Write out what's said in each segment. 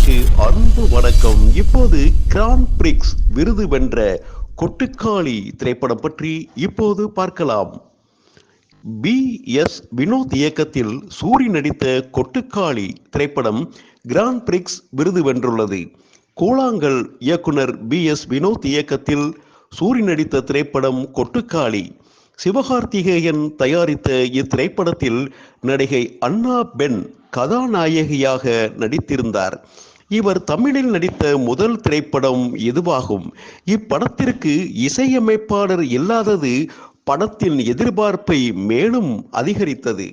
அன்பு வணக்கம். இப்போது கிராண்ட் பிரிக்ஸ் விருது வென்ற கொட்டுக்காளி திரைப்படம் பற்றி இப்போது பார்க்கலாம். பி எஸ் வினோத் இயக்கத்தில் சூரி நடித்த கொட்டுக்காளி திரைப்படம் கிராண்ட் பிரிக்ஸ் விருது வென்றுள்ளது. கூழாங்கல் இயக்குனர் பி எஸ் வினோத் இயக்கத்தில் சூரி நடித்த திரைப்படம் கொட்டுக்காளி. சிவகார்த்திகேயன் தயாரித்த இத்திரைப்படத்தில் நடிகை அண்ணா பென் கதாநாயகியாக நடித்திருந்தார். இவர் தமிழில் நடித்த முதல் திரைப்படம் இதுவாகும் இப்படத்திற்கு இசையமைப்பாளர் இல்லாதது படத்தின் எதிர்பார்ப்பை மேலும் அதிகரித்தது.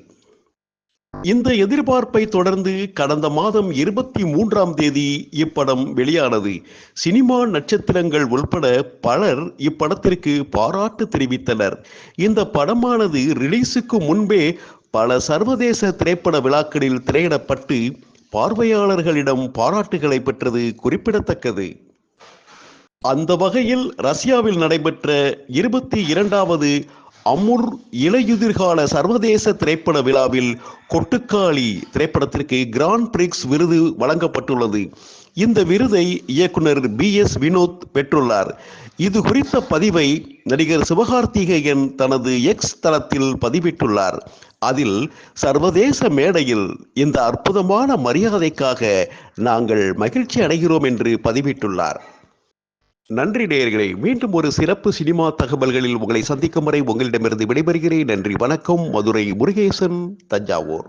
இந்த எதிர்பார்ப்பை தொடர்ந்து கடந்த மாதம் இருபத்தி மூன்றாம் தேதி இப்படம் வெளியானது. சினிமா நட்சத்திரங்கள் உள்பட பலர் இப்படத்திற்கு பாராட்டு தெரிவித்தனர். இந்த படமானது ரிலீஸுக்கு முன்பே பல சர்வதேச திரைப்பட விழாக்களில் திரையிடப்பட்டு பார்வையாளர்களிடம் பாராட்டுகளை பெற்றது குறிப்பிடத்தக்கது. அந்த வகையில் ரஷ்யாவில் நடைபெற்ற இருபத்தி இரண்டாவது அமுர் இலையுதிர்கால சர்வதேச திரைப்பட விழாவில் கொட்டுக்காளி திரைப்படத்திற்கு கிராண்ட் பிரிக்ஸ் விருது வழங்கப்பட்டுள்ளது. இந்த விருதை இயக்குனர் பி எஸ் வினோத் பெற்றுள்ளார். இது குறித்த பதிவை நடிகர் சிவகார்த்திகேயன் தனது எக்ஸ் தளத்தில் பதிவிட்டுள்ளார். அதில் சர்வதேச மேடையில் இந்த அற்புதமான மரியாதைக்காக நாங்கள் மகிழ்ச்சி அடைகிறோம் என்று பதிவிட்டுள்ளார். நன்றி நேயர்களே மீண்டும் ஒரு சிறப்பு சினிமா தகவல்களில் உங்களை சந்திக்கும் வரை உங்களிடமிருந்து விடைபெறுகிறேன். நன்றி வணக்கம். மதுரை முருகேசன் தஞ்சாவூர்.